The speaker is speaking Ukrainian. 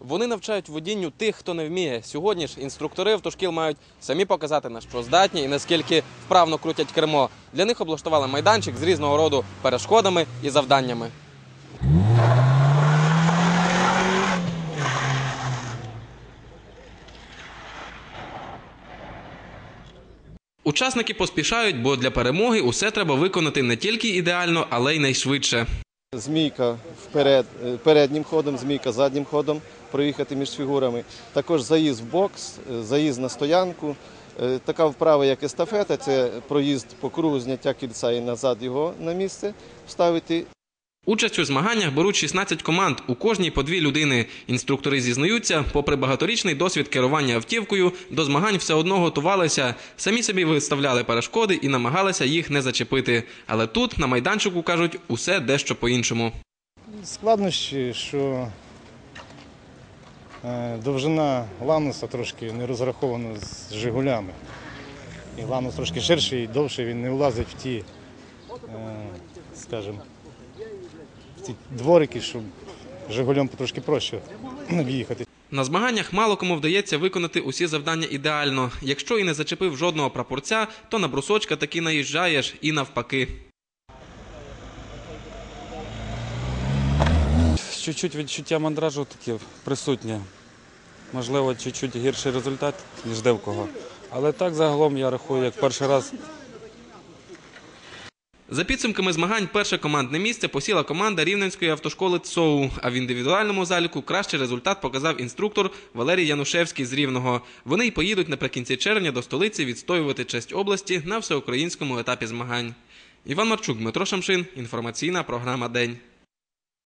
Вони навчають водінню тих, хто не вміє. Сьогодні ж інструктори автошкіл мають самі показати на що здатні і наскільки вправно крутять кермо. Для них облаштували майданчик з різного роду перешкодами і завданнями. Учасники поспішають, бо для перемоги усе треба виконати не тільки ідеально, але й найшвидше. Змійка вперед, е, переднім ходом, змійка заднім ходом проїхати між фігурами. Також заїзд в бокс, е, заїзд на стоянку. Е, Така вправа, як естафета, це проїзд по кругу, зняття кільця і назад його на місце вставити. Участь у змаганнях беруть 16 команд, у кожній по дві людини. Інструктори зізнаються, попри багаторічний досвід керування автівкою, до змагань все одно готувалися, самі собі виставляли перешкоди і намагалися їх не зачепити. Але тут, на майданчику, кажуть, усе дещо по-іншому. Складнощі, що е, довжина лануса трошки не розрахована з Жигулями. І ланус трошки ширший і довший, він не влазить в ті, е, скажімо, в ті дворики, щоб Жигулям трошки проще об'їхати. На змаганнях мало кому вдається виконати усі завдання ідеально. Якщо і не зачепив жодного прапорця, то на брусочка таки наїжджаєш і навпаки. Чуть-чуть відчуття мандражу таке присутнє. Можливо, чуть-чуть гірший результат, ніж де в кого. Але так загалом я рахую, як перший раз За підсумками змагань, перше командне місце посіла команда рівненської автошколи ЦОУ. А в індивідуальному заліку кращий результат показав інструктор Валерій Янушевський з Рівного. Вони й поїдуть наприкінці червня до столиці відстоювати честь області на всеукраїнському етапі змагань. Іван Марчук, Дмитро Шамшин. Інформаційна програма День.